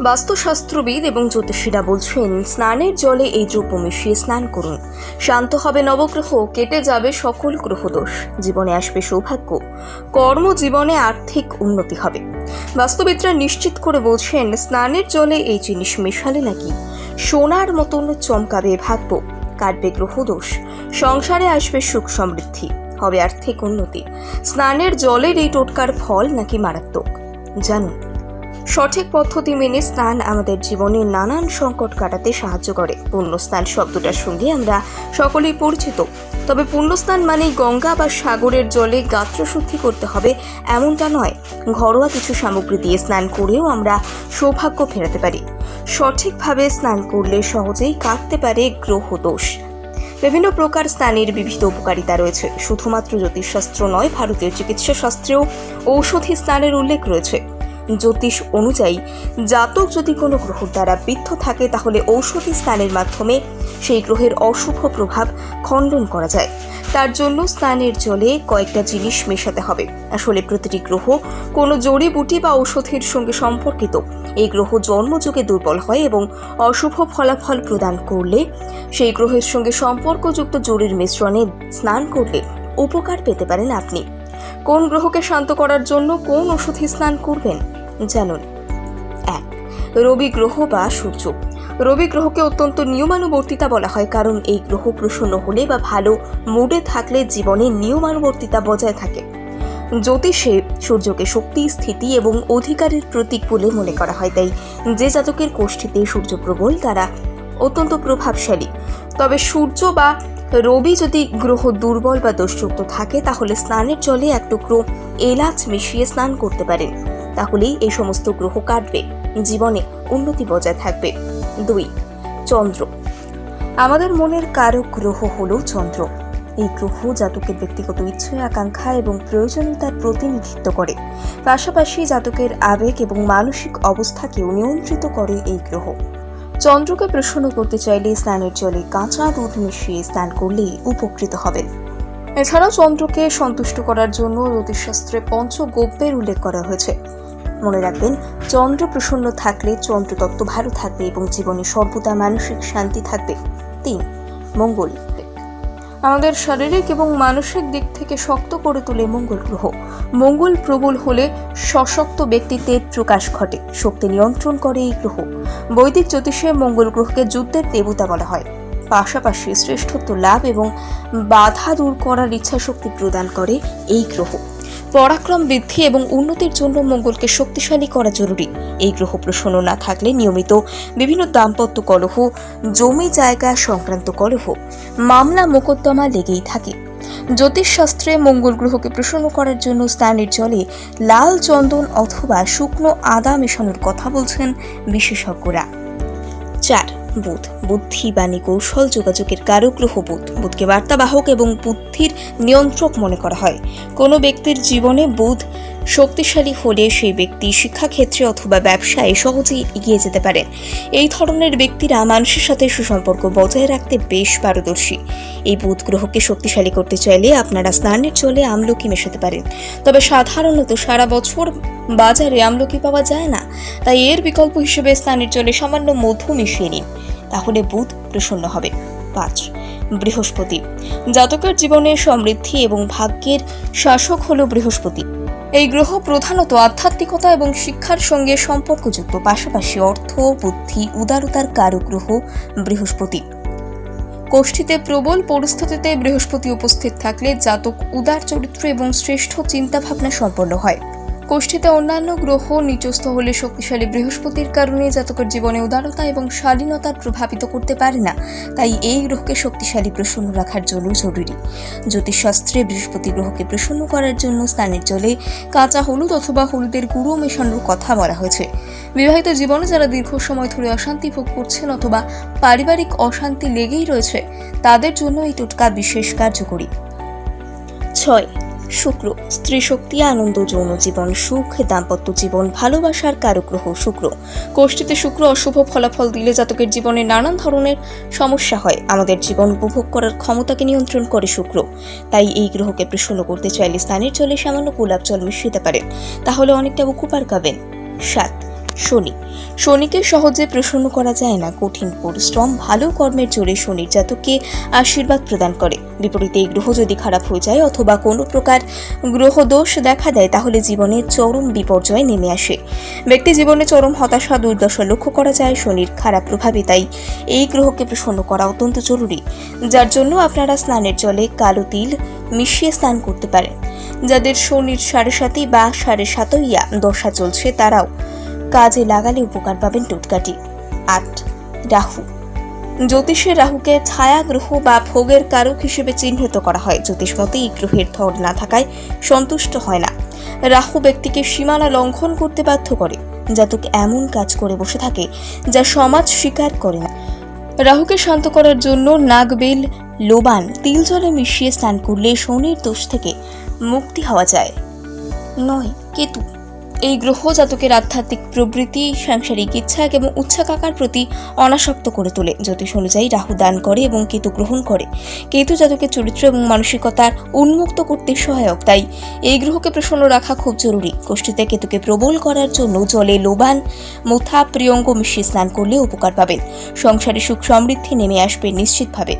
বাস্তুশাস্ত্রবিদ এবং জ্যোতিষীরা বলছেন, স্নানের জলে এই দ্রব্য মিশিয়ে স্নান করুন। শান্ত হবে নবগ্রহ, কেটে যাবে সকল গ্রহদোষ। জীবনে আসবে সৌভাগ্য। কর্মজীবনে আর্থিক উন্নতি হবে। বাস্তুবিদরা নিশ্চিত করে বলছেন, স্নানের জলে এই জিনিস মেশালে নাকি? সোনার মতন চমকাবে ভাগ্য। কাটবে গ্রহদোষ। সংসারে আসবে সুখ সমৃদ্ধি। হবে আর্থিক উন্নতি। স্নানের জলের এই টোটকার ফল নাকি মারাত্মক? জানুন। সঠিক পদ্ধতি মেনে স্নান আমাদের জীবনে নানান সংকট কাটাতে সাহায্য করে। পূর্ণ পুণ্যস্নান শব্দটার সঙ্গে আমরা সকলেই পরিচিত। তবে পুণ্যস্নান মানেই গঙ্গা বা সাগরের জলে গাত্র শুদ্ধি করতে হবে এমনটা নয়। ঘরোয়া কিছু সামগ্রী দিয়ে স্নান করেও আমরা সৌভাগ্য ফেরাতে পারি। সঠিকভাবে স্নান করলে সহজেই কাটতে পারে গ্রহ দোষ। বিভিন্ন প্রকার স্নানের বিবিধ উপকারিতা রয়েছে। শুধুমাত্র জ্যোতিষশাস্ত্র নয়, ভারতীয় চিকিৎসা শাস্ত্রেও ঔষধি স্নানের উল্লেখ রয়েছে। জ্যোতিষ অনুযায়ী, জাতক যদি কোনো গ্রহ দ্বারা বিদ্ধ থাকে, তাহলে ঔষধি স্নানের মাধ্যমে সেই গ্রহের অশুভ প্রভাব খণ্ডন করা যায়। তার জন্য স্নানের জলে কয়েকটা জিনিস মেশাতে হবে। আসলে প্রতিটি গ্রহ কোনো জড়িবুটি বা ঔষধের সঙ্গে সম্পর্কিত। এই গ্রহ জন্মযুগে দুর্বল হয় এবং অশুভ ফলাফল প্রদান করলে, সেই গ্রহের সঙ্গে সম্পর্কযুক্ত জড়ির মিশ্রণে স্নান করলে উপকার পেতে পারেন আপনি। কোন গ্রহকে শান্ত করার জন্য কোন ওষুধে স্নান করবেন? জানুন। এক, রবি গ্রহ বা সূর্য। রবি গ্রহকে অত্যন্ত নিয়মানুবর্তিতা বলা হয় কারণ এই গ্রহ প্রসন্ন হলে বা ভালো মুডে থাকলে জীবনে নিয়মানুবর্তিতা বজায় থাকে। জ্যোতিষে সূর্যকে শক্তি, স্থিতি এবং অধিকারের প্রতীক বলে মনে করা হয়, তাই যে জাতকের কোষ্ঠীতে সূর্য প্রবল, তারা অত্যন্ত প্রভাবশালী। তবে সূর্য বা রবি যদি গ্রহ দুর্বল বা দোষযুক্ত থাকে, তাহলে স্নানের জলে এক টুকরো এলাচ মিশিয়ে স্নান করতে পারেন। তাহলেই এই সমস্ত গ্রহ কাটবে। জীবনে উন্নতি বজায় থাকবে। দুই, চন্দ্র। আমাদের মনের কারক গ্রহ হলো চন্দ্র। এই গ্রহ জাতকের ব্যক্তিগত ইচ্ছে আকাঙ্ক্ষা এবং প্রয়োজনীয়তার প্রতিনিধিত্ব করে। পাশাপাশি জাতকের আবেগ এবং মানসিক অবস্থাকেও নিয়ন্ত্রিত করে এই গ্রহ। চন্দ্রকে প্রসন্ন করতে চাইলে স্নানের জলে কাঁচা দুধ মিশিয়ে স্নান করলে উপকৃত হবেন। এছাড়াও চন্দ্রকে সন্তুষ্ট করার জন্য জ্যোতিষশাস্ত্রে পঞ্চগব্যের উল্লেখ করা হয়েছে। মনে রাখবেন চন্দ্র প্রসন্ন থাকলে চন্দ্রতত্ত্ব ভালো থাকবে এবং জীবনে সর্বদা মানসিক শান্তি থাকবে। তিন, মঙ্গল আমাদের শারীরিক এবং মানসিক দিক থেকে শক্ত করে তোলে মঙ্গল গ্রহ। মঙ্গল প্রবল হলে সশক্ত ব্যক্তিত্বের প্রকাশ ঘটে, শক্তি নিয়ন্ত্রণ করে এই গ্রহ। বৈদিক জ্যোতিষে মঙ্গল গ্রহকে যুদ্ধের দেবতা বলা হয়। পাশাপাশি শ্রেষ্ঠত্ব লাভ এবং বাধা দূর করার ইচ্ছা শক্তি প্রদান করে এই গ্রহ। পরাক্রম বৃদ্ধি এবং উন্নতির জন্য মঙ্গলকে শক্তিশালী করা জরুরি। এই গ্রহ প্রসন্ন না থাকলে নিয়মিত বিভিন্ন দাম্পত্য কলহ, জমি জায়গা সংক্রান্ত কলহ, মামলা মোকদ্দমা লেগেই থাকে। জ্যোতিষশাস্ত্রে মঙ্গল গ্রহকে প্রসন্ন করার জন্য স্নানের জলে লাল চন্দন অথবা শুকনো আদা মেশানোর কথা বলছেন বিশেষজ্ঞরা। চার বুধ। বুদ্ধি বাণী কৌশল যোগাযোগের কারও গ্রহ বুধ। বুধকে বার্তাবাহক এবং বুদ্ধির নিয়ন্ত্রক মনে করা হয়। কোনো ব্যক্তির জীবনে বুধ শক্তিশালী হলে সেই ব্যক্তি শিক্ষাক্ষেত্রে অথবা ব্যবসায় সহজেই এগিয়ে যেতে পারেন। এই ধরনের ব্যক্তিরা মানুষের সাথে সুসম্পর্ক বজায় রাখতে বেশ পারদর্শী। এই বুধ গ্রহকে শক্তিশালী করতে চাইলে আপনারা স্নানের জলে আমলকি মেশাতে পারেন। তবে সাধারণত সারা বছর বাজারে আমলকি পাওয়া যায় না। তাই এর বিকল্প হিসেবে স্নানের জলে সামান্য মধু মিশিয়ে নিন। তাহলে বুধ প্রসন্ন হবে। পাঁচ, বৃহস্পতি। জাতকের জীবনে সমৃদ্ধি এবং ভাগ্যের শাসক হল বৃহস্পতি। এই গ্রহ প্রধানত আধ্যাত্মিকতা এবং শিক্ষার সঙ্গে সম্পর্কযুক্ত, পাশাপাশি অর্থ, বুদ্ধি, উদারতার কারুগ্রহ, বৃহস্পতি। কোষ্ঠীতে প্রবল পরিস্থিতিতে বৃহস্পতি উপস্থিত থাকলে জাতক উদার চরিত্র এবং শ্রেষ্ঠ চিন্তাভাবনা সম্পন্ন হয়। কোষ্ঠীতে অন্যান্য গ্রহ নিচস্থ হলে শক্তিশালী বৃহস্পতির কারণে জাতকের জীবনে উদারতা এবং শালীনতার প্রভাবিত করতে পারে না। তাই এই গ্রহকে শক্তিশালী প্রসন্ন রাখার জন্য জরুরি। জ্যোতিষশাস্ত্রে বৃহস্পতি গ্রহকে প্রসন্ন করার জন্য স্নানের জলে কাঁচা হলুদ অথবা হলুদের গুঁড়ো মেশানোর কথা বলা হয়েছে। বিবাহিত জীবনে যারা দীর্ঘ সময় ধরে অশান্তি ভোগ করছেন অথবা পারিবারিক অশান্তি লেগেই রয়েছে, তাদের জন্য এই টোটকা বিশেষ কার্যকরী। ছয় শুক্র, স্ত্রী শক্তি, আনন্দ, যৌন জীবন, সুখ, দাম্পত্য জীবন, ভালোবাসার কারক গ্রহ শুক্র। কোষ্ঠীতে শুক্র অশুভ ফলাফল দিলে জাতকের জীবনে নানান ধরনের সমস্যা হয়। আমাদের জীবন উপভোগ করার ক্ষমতাকে নিয়ন্ত্রণ করে শুক্র। তাই এই গ্রহকে প্রসন্ন করতে চাইলে স্নানের জলে সামান্য গোলাপ জল মিশিয়ে পারে তাহলে অনেকটা উপকার পাবেন। সাত শনি। শনিকে সহজে প্রসন্ন করা যায় না, কঠিন পরিশ্রম, ভালো কর্মের জোরে শনির জাতককে আশীর্বাদ প্রদান করে। বিপরীতে এই গ্রহ যদি খারাপ হয়ে যায় অথবা কোনো প্রকার গ্রহ দোষ দেখা দেয়, তাহলে জীবনে চরম বিপর্যয় নেমে আসে। ব্যক্তি জীবনে চরম হতাশা, দুর্দশা লক্ষ্য করা যায়, শনির খারাপ প্রভাবে তাই এই গ্রহকে প্রসন্ন করা অত্যন্ত জরুরি, যার জন্য আপনারা স্নানের জলে কালো তিল মিশিয়ে স্নান করতে পারেন। যাদের শনির সাড়ে সাতই বা সাড়ে সাতইয়া দশা চলছে, তারাও কাজে লাগালে উপকার পাবেন টুটকাটি আট, রাহু। জ্যোতিষে রাহুকে ছায়া গ্রহ বা ভোগের কারক হিসেবে চিহ্নিত করা হয়। জ্যোতিষ মতে, এই গ্রহের থর না থাকায় সন্তুষ্ট হয় না। রাহু ব্যক্তিকে সীমানা লঙ্ঘন করতে বাধ্য করে। জাতক এমন কাজ করে বসে থাকে যা সমাজ স্বীকার করে না। রাহুকে শান্ত করার জন্য নাগবেল লোবান, তিল জলে মিশিয়ে স্নান করলে শনির দোষ থেকে মুক্তি হওয়া যায়। নয়, কেতু। এই গ্রহ জাতকের আধ্যাত্মিক প্রবৃত্তি, সাংসারিক ইচ্ছা এবং উচ্ছাকাকার প্রতি অনাসক্ত করে তোলে। জ্যোতিষ অনুযায়ী রাহু দান করে এবং কেতু গ্রহণ করে। কেতু জাতকের চরিত্র এবং মানসিকতার উন্মুক্ত করতে সহায়ক, তাই এই গ্রহকে প্রসন্ন রাখা খুব জরুরি। গোষ্ঠীতে কেতুকে প্রবল করার জন্য জলে লোবান, মোথা, প্রিয়ঙ্গ মিশিয়ে স্নান করলে উপকার পাবেন। সংসারে সুখ সমৃদ্ধি নেমে আসবে নিশ্চিতভাবে।